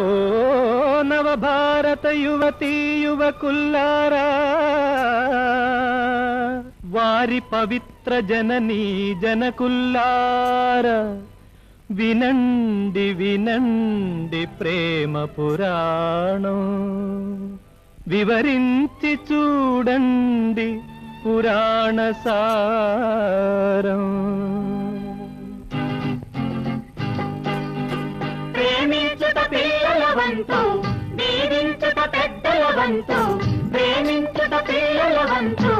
ఓ నవభారత యువతీ యువకుల్లారా వారి పవిత్ర జననీ జనకుల్లారా వినండి వినండి ప్రేమ పురాణం. వివరించి చూడండి పురాణ సారం. వంతు ప్రేమించుట పిల్లల వంతు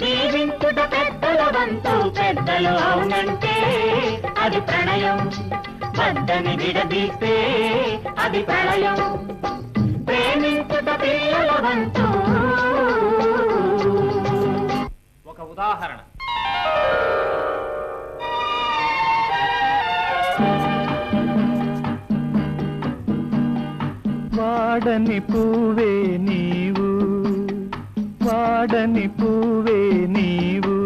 జీవించుట పెద్దల వంతు. పెద్దలు అవునంటే అది ప్రణయం వద్దని విడదీస్తే అది ప్రళయం. ప్రేమించుట పిల్లల వంతు. ఒక ఉదాహరణ. వాడని పూవే నీవు వాడని పూవే నీవు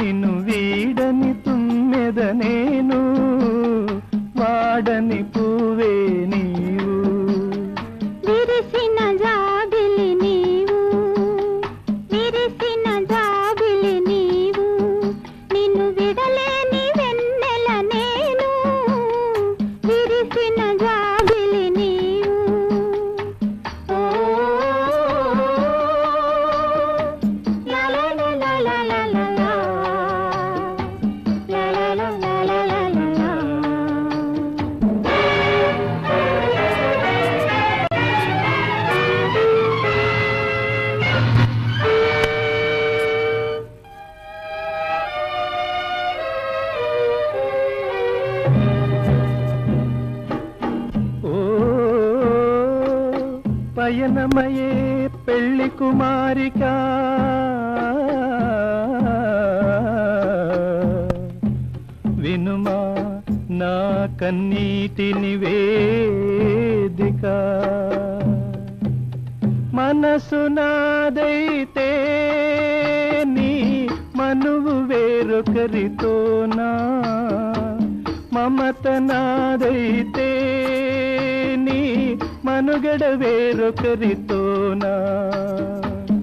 నిన్ను వీడని తుమ్మెద నేను వాడని పూవే నీవు. పయనమయే పెళ్ళి కుమారిక. వినుమా నా కన్నీటి నివేదిక. మనసు నాదైతే నీ మనువు వేరొకరితోనా. మమత నాదైతే నీ మనుగడ వేరొకరితోనా?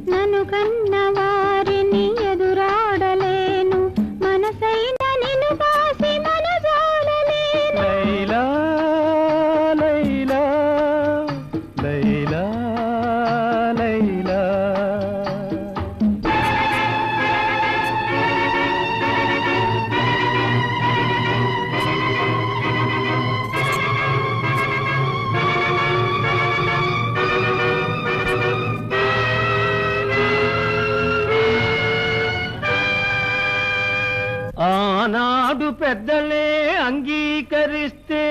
నన్ను కన్నవ ఆనాడు పెద్దలే అంగీకరిస్తే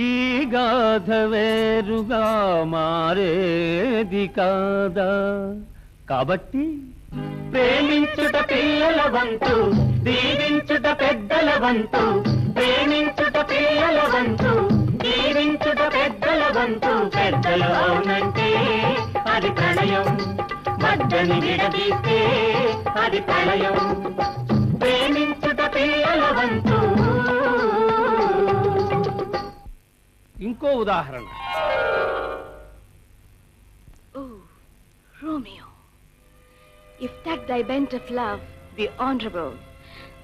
ఈ గాథ వేరుగా మారేది కాదా? కాబట్టి ప్రేమించుట పిల్లల వంతు దీవించుట పెద్దల వంతు ప్రేమించుట పిల్లల వంతు దీవించుట పెద్దల వంతు పెద్దలు అవునంటే అది ప్రణయం మద్దని విడదీస్తే అది ప్రళయం. ప్రేమించుట పిల్లల వంతు ఇంకో ఉదాహరణ Oh, Romeo, if that thy bent of love be honorable,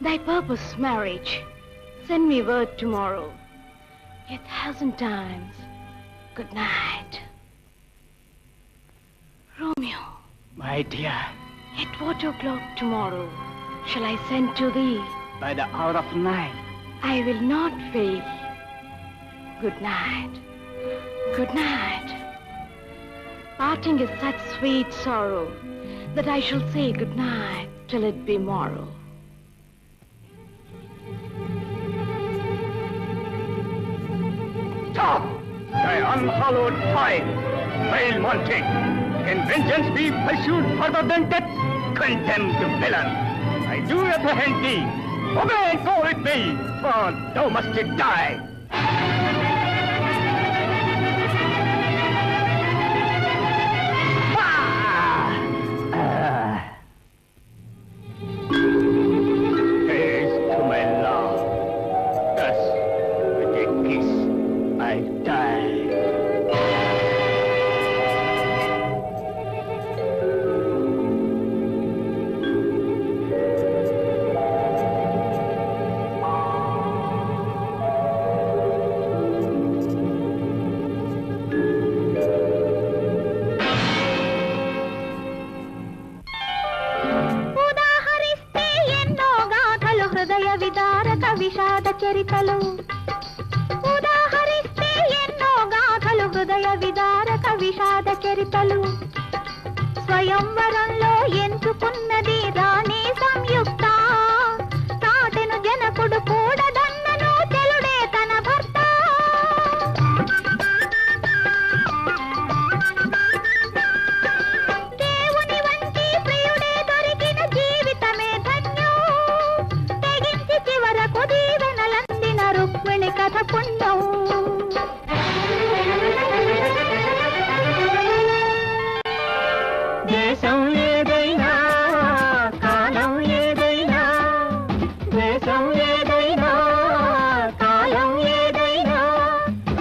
thy purpose marriage, send me word tomorrow. A thousand times, good night. Romeo, my dear at what o'clock tomorrow shall I send to thee? by the hour of night. I will not fail. Good night. Good night. Parting is such sweet sorrow that I shall say good night till it be morrow. Stop! Thy unhallowed time, Vale Monte! Can vengeance be pursued further than death? Condemned villain, I do apprehend thee Obey and go with me, for thou must you die! చరితలు. ఉదాహరిస్తే ఎన్నో గాథలు హృదయ విదారక విషాద చరితలు. స్వయంవరంలో ఎంచుకున్నది రాణి సంయ కథ పుణ్యం దేశం ఏదైనా కాలం ఏదైనా దేశం ఏదైనా కాలం ఏదైనా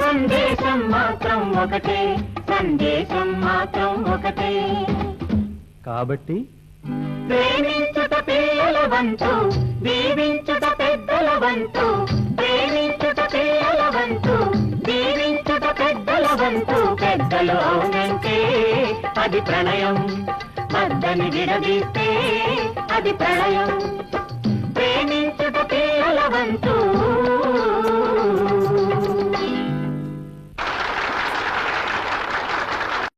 సందేశం మాత్రం ఒకటే సందేశం మాత్రం ఒకటే. కాబట్టి ప్రేమించుట పిల్లల వంతు దీవించుట పెద్దల వంతు పెద్దల పెద్దలు అవునంటే అది ప్రణయం. వద్దని విడదీస్తే అది ప్రణయం. ప్రేమించుట పిల్లల